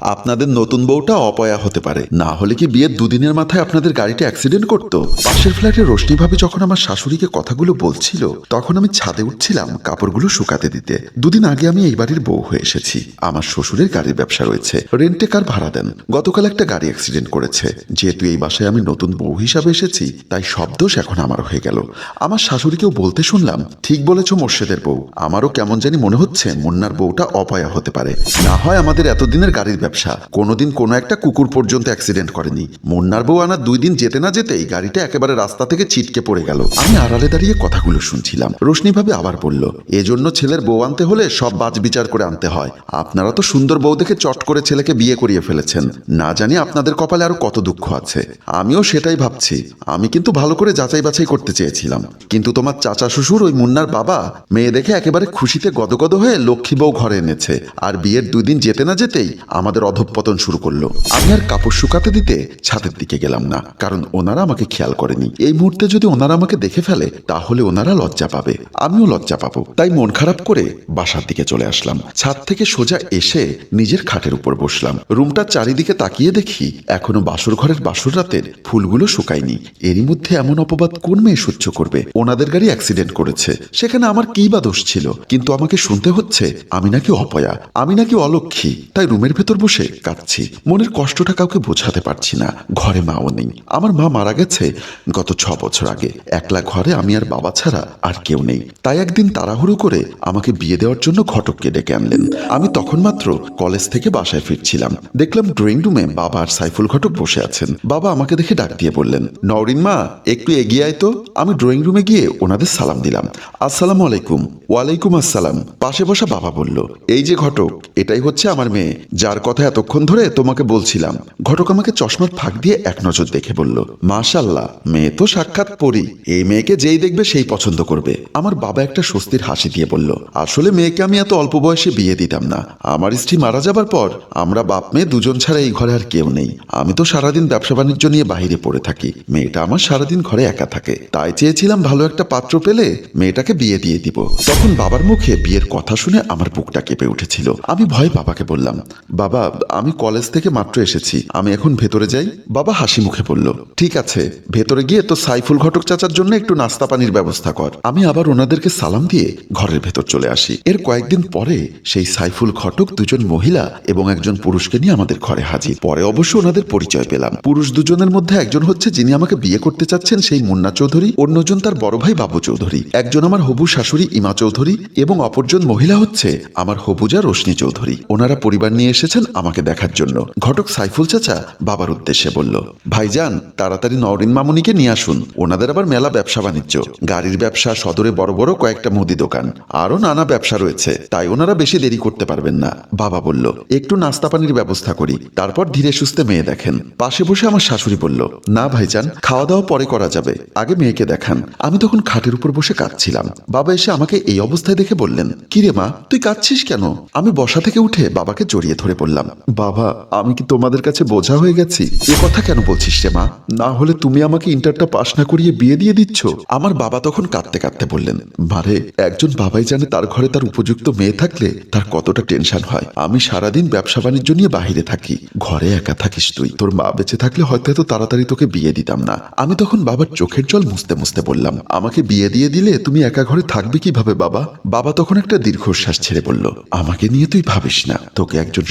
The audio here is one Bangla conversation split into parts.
আপনাদের নতুন বউটা অপয়া হতে পারে। না হলে কি বিয়ের দুদিনের মাথায় আপনাদের গাড়িটা অ্যাক্সিডেন্ট করতো? পাশের ফ্ল্যাটে রোশনি ভাবে যখন আমার শাশুড়িকে কথাগুলো বলছিল, তখন আমি ছাদে উঠছিলাম কাপড়গুলো শুকাতে দিতে। দুদিন আগে আমি এই বাড়ির বউ হয়ে এসেছি। আমার শ্বশুরের গাড়ির ব্যবসা রয়েছে। রেন্টে কার ভাড়া দেন? গতকাল একটা গাড়ি অ্যাক্সিডেন্ট করেছে। যেহেতু এই বাসায় আমি নতুন বউ হিসাবে এসেছি, তাই সব দোষ এখন আমার হয়ে গেল। আমার শাশুড়িকেও বলতে শুনলাম, ঠিক বলেছ মোর্শেদের বউ। আমারও কেমন জানি মনে হচ্ছে মুন্নার বউটা অপয়া হতে পারে। না হয় আমাদের এতদিনের গাড়ির ব্যবসা। কোনোদিন কোনো একটা কুকুর পর্যন্ত অ্যাক্সিডেন্ট করেনি। মুন্নার বউ আনার দুই দিন যেতে না যেতেই গাড়িটা একেবারে রাস্তা থেকে ছিটকে পড়ে গেল। আমি আড়ালে দাঁড়িয়ে কথাগুলো শুনছিলাম। রোশনি ভাবে আবার বলল, এজন্য ছেলের বউ আনতে হলে সব বাজ বিচার করে আনতে হয়। আপনারা তো সুন্দর বউ দেখে চট করে ছেলেকে বিয়ে করিয়ে ফেলেছেন। না জানি আপনাদের কপালে আরও কত দুঃখ আছে। আমিও সেটাই ভাবছি। আমি কিন্তু ভালো করে যাচাই বাছাই করতে চেয়েছিলাম। কিন্তু তোমার চাচা শ্বশুর ওই মুন্নার বাবা মেয়ে দেখে একেবারে খুশিতে গদগদ হয়ে লক্ষ্মী বউ ঘরে এনেছে। আর বিয়ের দুই দিন যেতে না যেতেই আমাদের অধঃপতন শুরু করল। আমি আর কাপড় শুকাতে দিতে ছাদের দিকে গেলাম না, কারণ ওনারা আমাকে খেয়াল করেনি। এই মুহূর্তে যদি ওনারা আমাকে দেখে ফেলে, তাহলে ওনারা লজ্জা পাবে। আমিও লজ্জা পাবো। তাই মন খারাপ করে বাসার দিকে চলে আসলাম। ছাদ থেকে সোজা এসে নিজের খাটের উপর বসলাম। রুমটার চারিদিকে তাকিয়ে দেখি, এখনও বাসর ঘরের বাসর রাতের ফুলগুলো শুকায়নি। এরই মধ্যে এমন অপবাদ কোন মেয়ে সহ্য করবে? ওনাদের গাড়ি অ্যাক্সিডেন্ট করেছে। সেখানে আমার কি বা দোষ ছিল? কিন্তু আমাকে শুনতে হচ্ছে, আমি নাকি অপয়া? আমি নাকি অলক্ষী? তাই রুমের ভেতর বসে কাঁদছি। মনের কষ্টটা কাউকে বোঝাতে পারছি না। ঘরে মাও নেই। আমার মা মারা গেছে গত ছ বছর আগে। একলা ঘরে আমি আর বাবা ছাড়া আর কেউ নেই। তাই একদিন তাড়াহুড়ো করে আমাকে বিয়ে দেওয়ার জন্য ঘটককে ডেকে আনলেন। আমি তখন মাত্র কলেজ থেকে বাসায় ফিরছিলাম। দেখলাম ড্রয়িং রুমে বাবা আর সাইফুল ঘটক বসে আছেন। বাবা আমাকে দেখে ডাক দিয়ে বললেন, নওরিন মা, একটু এগিয়ে আয় তো। আমি ড্রয়িং রুমে গিয়ে ওনাদের সালাম দিলাম। আসসালামু আলাইকুম। ওয়ালাইকুম আসসালাম। পাশে বসা বাবা বলল, এই যে ঘটক, এটাই হচ্ছে আমার মেয়ে, যার কথা এতক্ষণ ধরে তোমাকে বলছিলাম। ঘটক আমাকে চশমার ফাঁক দিয়ে এক নজর দেখে বলল মাশাল্লাহ মেয়ে তো সাক্ষাৎ পরি। এই মেয়েকে যেই দেখবে সেই পছন্দ করবে। আমার বাবা একটা স্বস্তির হাসি দিয়ে বলল, আসলে মেয়েকে আমি এত অল্প বয়সে বিয়ে দিতাম না। আমার স্ত্রী মারা যাবার পর আমরা বাপ মেয়ে দুজন ছাড়া এই ঘরে আর কেউ নেই। আমি তো সারাদিন ব্যবসা বাণিজ্য নিয়ে বাইরে পড়ে থাকি। মেয়েটা আমার সারাদিন ঘরে একা থাকে। তাই চেয়েছিলাম ভালো একটা পাত্র পেলে মেয়েটাকে বিয়ে দিয়ে দিব। তখন বাবার মুখে বিয়ের কথা শুনে আমার বুকটা কেঁপে উঠেছিল। আমি ভয় বাবাকে বললাম, বাবা আমি কলেজ থেকে মাত্র এসেছি। আমি এখন ভেতরে যাই। বাবা হাসি মুখে বলল, ঠিক আছে, ভেতরে গিয়ে তো সাইফুল ঘটক চাচার জন্য একটু নাস্তা পানির ব্যবস্থা কর। আমি আবার ওনাদেরকে সালাম দিয়ে ঘরের ভেতর চলে আসি। এর কয়েকদিন পরে সেই সাইফুল ঘটক দুজন মহিলা এবং একজন পুরুষকে নিয়ে আমাদের ঘরে হাজির। পরে অবশ্য ওনাদের পরিচয় পেলাম। পুরুষ দুজনের মধ্যে একজন হচ্ছে যিনি আমাকে বিয়ে করতে চাচ্ছেন, সেই মুন্না চৌধুরী। অন্যজন তার বড় ভাই বাবু চৌধুরী। একজন আমার হবু শাশুড়ি ইমা চৌধুরী এবং অপরজন মহিলা হচ্ছে আমার হবুজা রোশনি চৌধুরী। ওনারা পরিবার নিয়ে এসেছেন আমাকে দেখার জন্য। ঘটক সাইফুল চাচা বাবার উদ্দেশ্যে বলল, ভাইজান, তাড়াতাড়ি নওরিন মামুনিকে নিয়ে আসুন। ওনাদের আবার মেলা ব্যবসা বাণিজ্য। গাড়ির ব্যবসা, সদরে বড় বড় কয়েকটা মুদি দোকান। আরও নানা ব্যবসা রয়েছে। তাই ওনারা বেশি দেরি করতে পারবেন না। বাবা বলল, একটু নাস্তা পানির ব্যবস্থা করি। তারপর ধীরে সুস্থে মেয়ে দেখেন। পাশে বসে আমার শাশুড়ি বলল, না ভাইজান খাওয়া দাওয়া পরে করা যাবে। আগে মেয়েকে দেখান। আমি তখন খাটের উপর বসে কাঁদছিলাম। বাবা এসে আমাকে এই অবস্থায় দেখে বললেন, কিরে মা, তুই কাঁদছিস কেন? আমি বসা থেকে উঠে বাবাকে জড়িয়ে ধরে বললাম বাবা, আমি কি তোমাদের কাছে বোঝা হয়ে গেছি? এ কথা কেন বলছিস রে মা? না হলে তুমি আমাকে ইন্টারটা পাশ না করিয়ে বিয়ে দিয়ে দিচ্ছ। আমার বাবা তখন কাঁদতে কাঁদতে বললেন মারে একজন বাবাই জানে তার ঘরে তার উপযুক্ত মেয়ে থাকলে তার কতটা টেনশন হয়। আমি সারাদিন ব্যবসা বাণিজ্য নিয়ে বাহিরে থাকি। ঘরে একা থাকিস তুই। তোর মা বেঁচে থাকলে হয়তো এত তাড়াতাড়ি তোকে বিয়ে দিতাম না। আমি তখন বাবার চোখের জল মুছতে মুছতে বললাম, আমাকে বিয়ে দিয়ে দিলে তুমি একা ঘরে থাকবে কীভাবে বাবা? বাবা তখন একটা দীর্ঘশ্বাস ছেড়ে বলল, আমাকে নিয়ে তুই ভাবিস না। তোকে একজন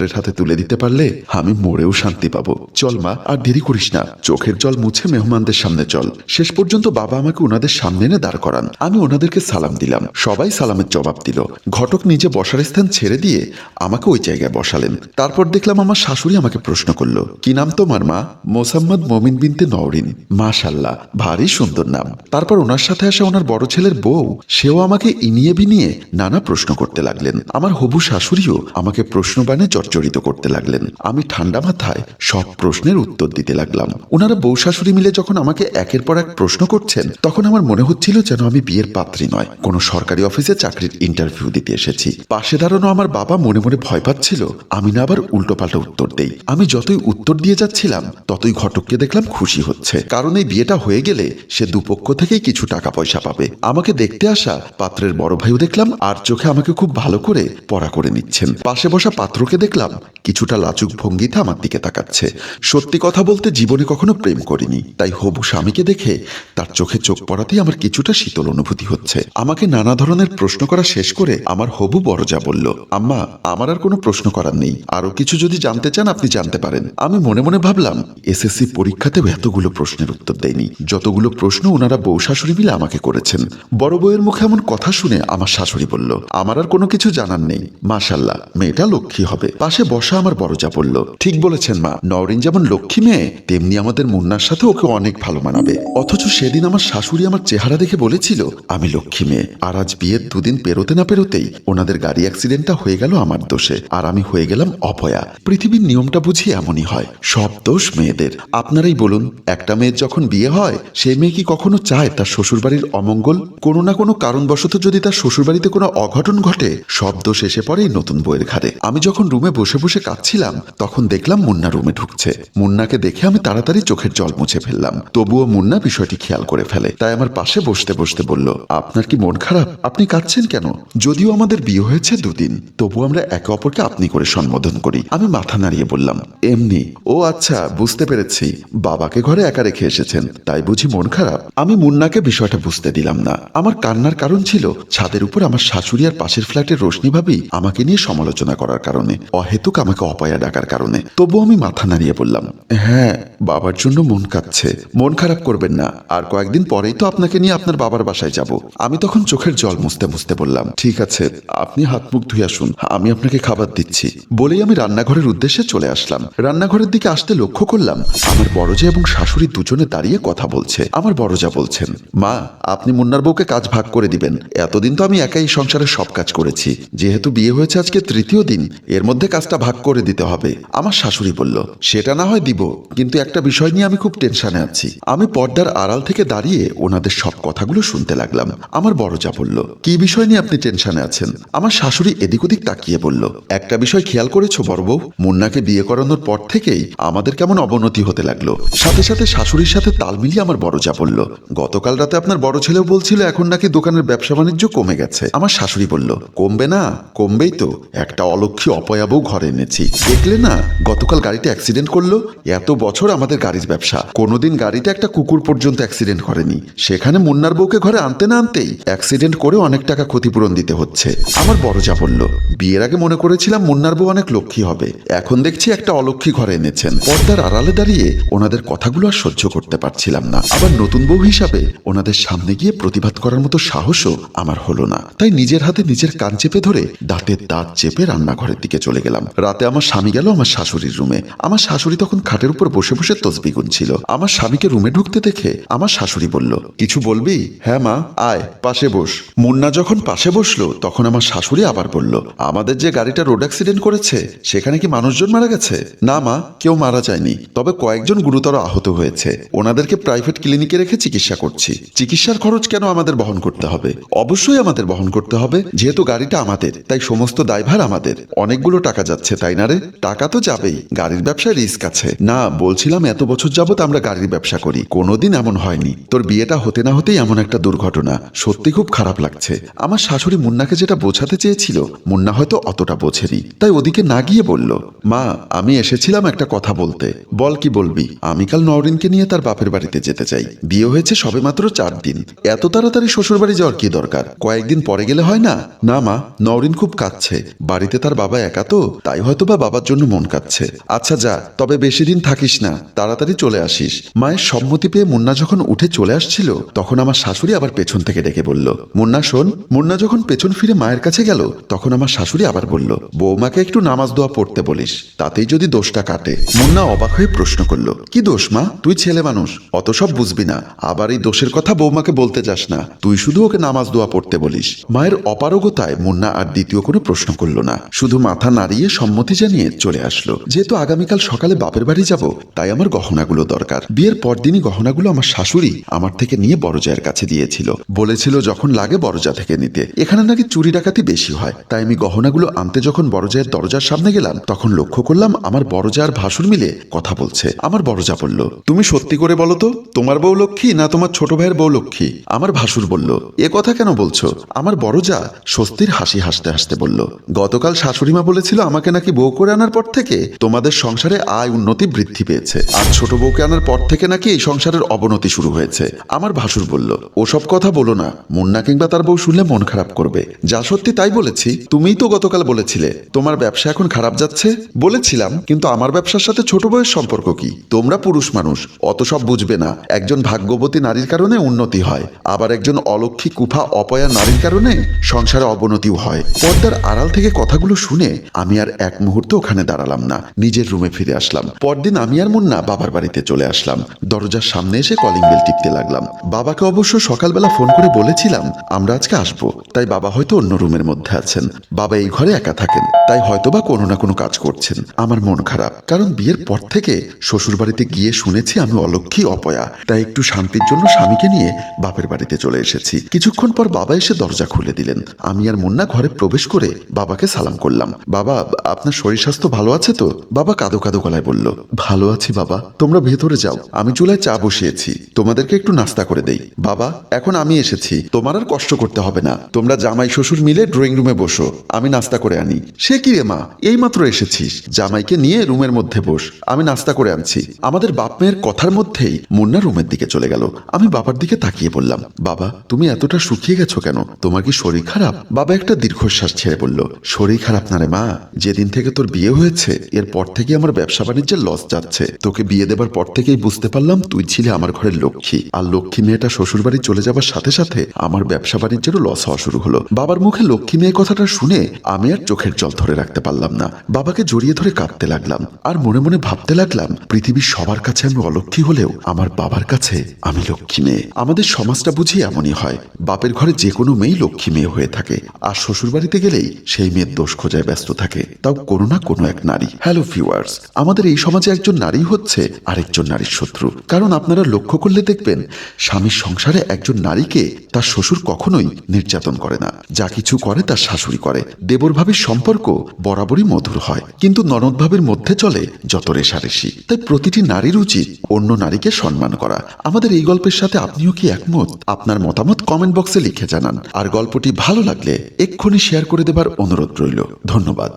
সৎপাত্রের হাতে তুলে দিতে পারলে আমি মরেও শান্তি পাবো। চল মা, আর দেরি করিস না। চোখের জল মুছে মেহমানদের সামনে চল। শেষ পর্যন্ত বাবা আমাকে ওনাদের সামনে এনে দাঁড় করান। আমি ওনাদেরকে সালাম দিলাম। সবাই সালামের জবাব দিল। ঘটক নিজে বসার স্থান ছেড়ে দিয়ে আমাকে ওই জায়গায় বসালেন। তারপর দেখলাম আমার শাশুড়ি আমাকে প্রশ্ন করল, কি নাম তোমার মা? মোসাম্মদ মমিন বিনতে নওরিন। মাশাল্লাহ ভারী সুন্দর নাম। তারপর ওনার সাথে আসা ওনার বড় ছেলের বউ, সেও আমাকে ইনিয়ে বিনিয়ে নানা প্রশ্ন করতে লাগলেন। আমার হবু শাশুড়িও আমাকে প্রশ্ন প্রশ্নবাণে জর্জরিত করতে লাগলেন। আমি ঠান্ডা মাথায় সব প্রশ্নের উত্তর দিতে লাগলাম। ওনারা বউ শাশুড়ি মিলে যখন আমাকে একের পর এক প্রশ্ন করছেন, তখন আমার মনে হচ্ছিল যেন আমি বিয়ের পাত্রী নয়। কোনো সরকারি অফিসে চাকরির ইন্টারভিউ দিতে এসেছি। পাশে দাঁড়ানো আমার বাবা মনে মনে ভয় পাচ্ছিল। আমি না আবার উল্টোপাল্টা উত্তর দেই। আমি যতই উত্তর দিয়ে যাচ্ছিলাম, ততই ঘটককে দেখলাম খুশি হচ্ছে। কারণ এই বিয়েটা হয়ে গেলে সে দুপক্ষ থেকেই কিছু টাকা পয়সা পাবে। আমাকে দেখতে আসা পাত্রের বড় ভাইও দেখলাম, আর চোখে আমাকে খুব ভালো করে পড়া করে নিচ্ছেন। পাশে বসা পাত্রকে দেখলাম দেখলাম কিছুটা লাজুক ভঙ্গিতে আমার দিকে তাকাচ্ছে। সত্যি কথা বলতে জীবনে কখনো প্রেম করিনি, তাই হবু স্বামীকে দেখে তার চোখে চোখ পড়াতেই আমার কিছুটা শীতল অনুভূতি হচ্ছে। আমাকে নানা ধরনের প্রশ্ন করা শেষ করে আমার হবু বড়জা বলল, আম্মা, আমার আর কোনো প্রশ্ন করার নেই আরও কিছু যদি জানতে চান আপনি জানতে পারেন। আমি মনে মনে ভাবলাম এসএসসি পরীক্ষাতেও এতগুলো প্রশ্নের উত্তর দেয়নি, যতগুলো প্রশ্ন ওনারা বউ শাশুড়ি মিলে আমাকে করেছেন। বড় বউয়ের মুখে এমন কথা শুনে আমার শাশুড়ি বলল, আমার আর কোনো কিছু জানার নেই, মাশাল্লাহ, মেয়েটা লক্ষ্মী হবে। পাশে বসা আমার বড়জা বলল ঠিক বলেছেন মা। নওরিন যেমন লক্ষ্মী মেয়ে, তেমনি আমাদের মুন্নার সাথে ওকে অনেক ভালো মানাবে। অথচ সেদিন আমার শাশুড়ি আমার চেহারা দেখে বলেছিল, আমি লক্ষ্মী মেয়ে। আর আজ বিয়ের দুদিন পেরোতে না পেরোতেই ওনাদের গাড়ি অ্যাক্সিডেন্টটা হয়ে গেল আমার দোষে। আর আমি হয়ে গেলাম অপয়া। পৃথিবীর নিয়মটা বুঝি এমনই হয়। সব দোষ মেয়েদের। আপনারাই বলুন, একটা মেয়ের যখন বিয়ে হয়, সে মেয়ে কি কখনো চায় তার শ্বশুরবাড়ির অমঙ্গল? কোনো না কোনো কারণবশত যদি তার শ্বশুরবাড়িতে কোনো অঘটন ঘটে, সব দোষ এসে পড়ে নতুন বইয়ের ঘাড়ে। আমি যখন রুমে বসে বসে কাঁদছিলাম। তখন দেখলাম মুন্না রুমে ঢুকছে। মুন্নাকে দেখে আমি তাড়াতাড়ি চোখের জল মুছে ফেললাম। তবুও মুন্না বিষয়টি খেয়াল করে ফেলে। তাই আমার পাশে বসতে বসতে বলল, আপনার কি মন খারাপ? আপনি কাঁদছেন কেন? যদিও আমাদের বিয়ে হয়েছে দুদিন, তবু আমরা একে অপরকে আপনি করে সম্বোধন করি। আমি মাথা নাড়িয়ে বললাম, এমনি? ও আচ্ছা বুঝতে পেরেছি। বাবাকে ঘরে একা রেখে এসেছেন, তাই বুঝি মন খারাপ? আমি মুন্নাকে বিষয়টা বুঝতে দিলাম না। আমার কান্নার কারণ ছিল ছাদের উপর আমার শাশুড়ি আর পাশের ফ্ল্যাটের রোশনি ভাবি আমাকে নিয়ে সমালোচনা করার কারণে। অহেতুক আমাকে অপয়া ডাকার কারণে। তবু আমি মাথা নাড়িয়ে বললাম হ্যাঁ বাবার জন্য মন কাঁদছে। মন খারাপ করবেন না। আর কয়েকদিন পরেই তো আপনাকে নিয়ে আপনার বাবার বাসায় যাব। আমি তখন চোখের জল মুছতে মুছতে বললাম, ঠিক আছে, আপনি হাত মুখ ধুয়ে আসুন। আমি আপনাকে খাবার দিচ্ছি। বলেই আমি রান্নাঘরের উদ্দেশ্যে চলে আসলাম। রান্নাঘরের দিকে আসতে লক্ষ্য করলাম, আমার বড়জা এবং শাশুড়ি দুজনে দাঁড়িয়ে কথা বলছে। আমার বড়জা বলছেন, মা, আপনি মুন্নার বউকে কাজ ভাগ করে দিবেন। এতদিন তো আমি একাই সংসারের সব কাজ করেছি। যেহেতু বিয়ে হয়েছে আজকে তৃতীয় দিন, এর মধ্যে কাজটা ভাগ করে দিতে হবে। আমার শাশুড়ি বলল, সেটা না হয় দিব, কিন্তু একটা বিষয় নিয়ে আমি খুব টেনশনে আছি। আমি পর্দার আড়াল থেকে দাঁড়িয়ে ওনাদের সব কথাগুলো শুনতে লাগলাম। আমার বড়জা বলল, কি বিষয় নিয়ে আপনি টেনশনে আছেন? আমার শাশুড়ি এদিক ওদিক তাকিয়ে বলল, একটা বিষয় খেয়াল করেছ বড় বউ? মুন্নাকে বিয়ে করানোর পর থেকেই আমাদের কেমন অবনতি হতে লাগল। সাথে সাথে শাশুড়ির সাথে তাল মিলিয়ে আমার বড়জা বলল, গতকাল রাতে আপনার বড় ছেলেও বলছিল এখন নাকি দোকানের ব্যবসা বাণিজ্য কমে গেছে। আমার শাশুড়ি বলল, কমবে না, কমবেই তো। একটা অলক্ষী অপয়াবও ঘরে এনেছি। দেখলে না, গতকাল গাড়িটা অ্যাক্সিডেন্ট করল, এত বছর আমাদের গাড়ির ব্যবসা। কোনোদিন গাড়িতে একটা কুকুর পর্যন্ত অ্যাক্সিডেন্ট করেনি। সেখানে মুন্নার বউকে ঘরে আনতে না আনতেই অ্যাক্সিডেন্ট করে অনেক টাকা ক্ষতিপূরণ দিতে হচ্ছে। আমার বড় যা বলল বিয়ের আগে মনে করেছিলাম মুন্নার বউ অনেক লক্ষ্মী হবে। এখন দেখছি একটা অলক্ষী ঘরে এনেছেন। পর্দার আড়ালে দাঁড়িয়ে ওনাদের কথাগুলো আর সহ্য করতে পারছিলাম না। আবার নতুন বউ হিসাবে ওনাদের সামনে গিয়ে প্রতিবাদ করার মতো সাহসও আমার হলো না। তাই নিজের হাতে নিজের কান চেপে ধরে দাঁতের দাঁত চেপে রান্নাঘরের দিকে চলে গেলাম। রাতে আমার স্বামী গেল আমার শাশুড়ির রুমে। আমার শাশুড়ি তখন খাটের উপর বসে বসে তসবি গুনছিল। আমার স্বামীকে রুমে ঢুকতে দেখে আমার শাশুড়ি বলল, কিছু বলবি? হ্যাঁ মা। আয়, পাশে বস। মুন্না যখন পাশে বসল, তখন আমার শাশুড়ি আবার বলল, আমাদের যে গাড়িটা রোড অ্যাক্সিডেন্ট করেছে, সেখানে কি মানুষজন মারা গেছে? না, মা, কেউ মারা যায়নি। তবে কয়েকজন গুরুতর আহত হয়েছে। ওনাদেরকে প্রাইভেট ক্লিনিকে রেখে চিকিৎসা করছি। চিকিৎসার খরচ কেন আমাদের বহন করতে হবে? অবশ্যই আমাদের বহন করতে হবে। যেহেতু গাড়িটা আমাদের, তাই সমস্ত দায়ভার আমাদের। অনেকগুলো টাকা যাচ্ছে, তাই না রে? টাকা তো যাবেই, গাড়ির ব্যবসায় রিস্ক আছে। না, বলছিলাম এত বছর যাবত আমরা গাড়ির ব্যবসা করি, কোনোদিন এমন হয়নি। তোর বিয়েটা হতে না হতেই এমন একটা দুর্ঘটনা, সত্যি খুব খারাপ লাগছে। আমার শাশুড়ি মুন্নাকে যেটা বোঝাতে চেয়েছিল, মুন্না হয়তো অতটা বোঝেনি। তাই ওদিকে না গিয়ে বলল, মা, আমি এসেছিলাম একটা কথা বলতে। বল কি বলবি? আমি কাল নওরিনকে নিয়ে তার বাপের বাড়িতে যেতে চাই। বিয়ে হয়েছে সবে মাত্র চার দিন। এত তাড়াতাড়ি শ্বশুর বাড়ি যাওয়ার কি দরকার? কয়েকদিন পরে গেলে হয় না? না মা নওরিন খুব কাঁদছে। বাড়িতে তার বাবা একা তো তাই হয়তো বা বাবার জন্য মন কাঁদছে আচ্ছা যা, তবে বেশি দিন থাকিস না, তাড়াতাড়ি চলে আসিস। মায়ের সম্মতি পেয়ে মুন্না যখন উঠে চলে আসছিল, তখন আমার শাশুড়ি আবার পেছন থেকে ডেকে বলল, মুন্না, শোন, মুন্না যখন পেছন ফিরে মায়ের কাছে গেল, তখন আমার শাশুড়ি আবার বলল, বৌমাকে একটু নামাজ দোয়া পড়তে বলিস, তাতেই যদি দোষটা কাটে। মুন্না অবাক হয়ে প্রশ্ন করল, কি দোষ, মা? তুই ছেলে মানুষ, অত সব বুঝবি না। আবার এই দোষের কথা বৌমাকে বলতে যাস না, তুই শুধু ওকে নামাজ দোয়া পড়তে বলিস। মায়ের অপারগতায় মুন্না আর দ্বিতীয় কোনো প্রশ্ন করল না। শুধু মাথা নাড়িয়ে সম্মতি জানিয়ে চলে আসলো। যেহেতু আগামীকাল সকালে বাপের বাড়ি যাব, তাই আমার গহনাগুলো দরকার। বিয়ের পরদিনই গহনাগুলো আমার শাশুড়ি আমার থেকে নিয়ে বড়জায়ের কাছে দিয়েছিল। বলেছিল যখন লাগে বড়জা থেকে নিতে। এখানে নাকি চুরি ডাকাতি বেশি হয়। তাই আমি গহনাগুলো আনতে যখন বড়জায়ের দরজার সামনে গেলাম, তখন লক্ষ্য করলাম আমার বড়জা আর ভাসুর মিলে কথা বলছে। আমার বড়জা বলল, তুমি সত্যি করে বলো তো, তোমার বউ লক্ষ্মী না তোমার ছোট ভাইয়ের বউ লক্ষ্মী? আমার ভাসুর বলল, এ কথা কেন বলছো? আমার বড়জা স্বস্তির হাসি হাসতে হাসতে বলল, গতকাল শাশুড়িমা বলেছিল আমাকে নাকি বউ করে আনার পর থেকে তোমাদের সংসারে আয় উন্নতি বৃদ্ধি পেয়েছে। আর ছোট বউকে আনার পর থেকে নাকি এই সংসারের অবনতি শুরু হয়েছে। আমার ভাসুর বলল, ওসব কথা বলো না। মুন্না কিংবা তার বউ শুনলে মন খারাপ করবে। যা সত্যি তাই বলেছি। তুমিই তো গতকাল বলেছিলে, তোমার ব্যবসা এখন খারাপ যাচ্ছে? বলেছিলাম, কিন্তু আমার ব্যবসার সাথে ছোট বউয়ের সম্পর্ক কি? তোমরা পুরুষ মানুষ, অত সব বুঝবে না। একজন ভাগ্যবতী নারীর কারণে উন্নতি হয়। আবার একজন অলক্ষী কুফা, অপয়া নারীর কারণে সংসারে অবনতিও হয়। পর্দার আড়াল থেকে কথাগুলো শুনে আমি আর এক মুহূর্ত ওখানে দাঁড়ালাম না, নিজের রুমে ফিরে আসলাম। পরদিন আমি আর মুন্না বাবার বাড়িতে চলে আসলাম। দরজার সামনে এসে কলিং বেল টিপতে লাগলাম। বাবাকে অবশ্য সকালবেলা ফোন করে বলেছিলাম, আমরা আজকে আসব। তাই বাবা হয়তো অন্য রুমের মধ্যে আছেন। বাবা এই ঘরে একা থাকেন, তাই হয়তোবা কোনো না কোনো কাজ করছেন। আমার মন খারাপ, কারণ বিয়ের পর থেকে শ্বশুর বাড়িতে গিয়ে শুনেছি আমি অলক্ষী অপয়া, তাই একটু শান্তির জন্য স্বামীকে নিয়ে বাপের বাড়িতে চলে এসেছি। কিছুক্ষণ পর বাবা এসে দরজা খুলে দিলেন। আমি আর মুন্না ঘরে প্রবেশ করে বাবাকে সালাম করলাম। বাবা আপনার শরীর স্বাস্থ্য ভালো আছে তো? বাবা কাদো কাদো গলায় বলল, ভালো আছি বাবা, তোমরা ভেতরে যাও, আমি চুলায় চা বসিয়েছি, তোমাদেরকে একটু নাস্তা করে দেই। বাবা, এখন আমি এসেছি, তোমার আর কষ্ট করতে হবে না, তোমরা জামাই শ্বশুর মিলে ড্রয়িং রুমে বসো, আমি নাস্তা করে আনি। সে কি রে মা? এইমাত্র এসেছিস, জামাইকে নিয়ে রুমের মধ্যে বস, আমি নাস্তা করে আনছি। আমাদের বাপ মেয়ের কথার মধ্যেই মুন্না রুমের দিকে চলে গেল, আমি বাবার দিকে তাকিয়ে বললাম, বাবা, তুমি এতটা শুকিয়ে গেছো কেন? তোমার কি শরীর খারাপ? বাবা একটা দীর্ঘশ্বাস ছেড়ে বলল, শরীর খারাপ না রে মা যেদিন থেকে তোর বিয়ে হয়েছে, এরপর থেকে আমার ব্যবসা বাণিজ্যের লস যাচ্ছে। তোকে বিয়ে দেবার পর থেকেই বুঝতে পারলাম তুই ছিলে আমার ঘরের লক্ষ্মী। আর লক্ষ্মী মেয়েটা শ্বশুর বাড়ি চলে যাবার সাথে সাথে আমার ব্যবসা বাণিজ্যেরও লস হওয়া শুরু হলো। বাবার মুখে লক্ষ্মী মেয়ে কথাটা শুনে আমি আর চোখের জল ধরে রাখতে পারলাম না। বাবাকে জড়িয়ে ধরে কাঁদতে লাগলাম। আর মনে মনে ভাবতে লাগলাম, পৃথিবীর সবার কাছে আমি অলক্ষী হলেও আমার বাবার কাছে আমি লক্ষ্মী মেয়ে। আমাদের সমাজটা বুঝি এমনই হয়, বাপের ঘরে যে কোনো মেয়েই লক্ষ্মী মেয়ে হয়ে থাকে। আর শ্বশুর বাড়িতে গেলেই সেই মেয়ের দোষ খোঁজায় ব্যস্ত থাকে, তাও কোনো না কোনো এক নারী। হ্যালো ভিউয়ার্স আমাদের এই সমাজে একজন নারী হচ্ছে আরেকজন নারীর শত্রু। কারণ আপনারা লক্ষ্য করলে দেখবেন, স্বামীর সংসারে একজন নারীকে তার শ্বশুর কখনোই নির্যাতন করে না। যা কিছু করে তার শাশুড়ি করে। দেবর ভাবির সম্পর্ক বরাবরই মধুর হয়। কিন্তু ননদ ভাবির মধ্যে চলে যত রেশারেশি তাই প্রতিটি নারীর উচিত অন্য নারীকে সম্মান করা। আমাদের এই গল্পের সাথে আপনিও কি একমত? আপনার মতামত কমেন্ট বক্সে লিখে জানান। আর গল্পটি ভালো লাগলে এক্ষুনি শেয়ার করে দেবার অনুরোধ রইল। ধন্যবাদ।